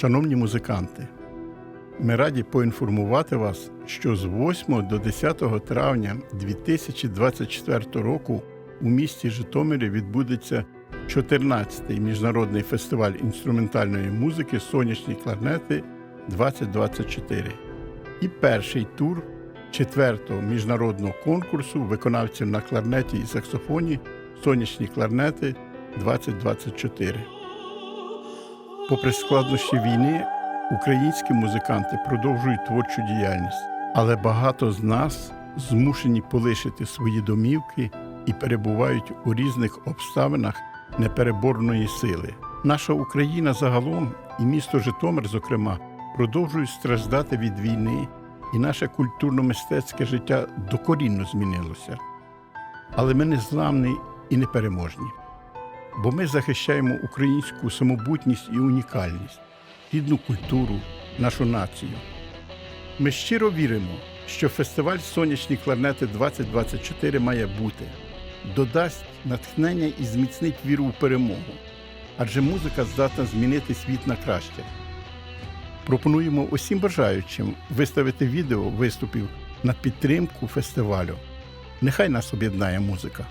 Шановні музиканти, ми раді поінформувати вас, що з 8 до 10 травня 2024 року у місті Житомирі відбудеться 14-й міжнародний фестиваль інструментальної музики Сонячні кларнети 2024 і перший тур 4-го міжнародного конкурсу виконавців на кларнеті і саксофоні Сонячні кларнети 2024. Попри складнощі війни, українські музиканти продовжують творчу діяльність, але багато з нас змушені полишити свої домівки і перебувають у різних обставинах непереборної сили. Наша Україна загалом і місто Житомир, зокрема, продовжують страждати від війни, і наше культурно-мистецьке життя докорінно змінилося. Але ми не зламні і непереможні бо ми захищаємо українську самобутність і унікальність, рідну культуру, нашу націю. Ми щиро віримо, що фестиваль Сонячні кларнети 2024 має бути, додасть натхнення і зміцнить віру у перемогу, адже музика здатна змінити світ на краще. Пропонуємо усім бажаючим виставити відео виступів на підтримку фестивалю. Нехай нас об'єднає музика.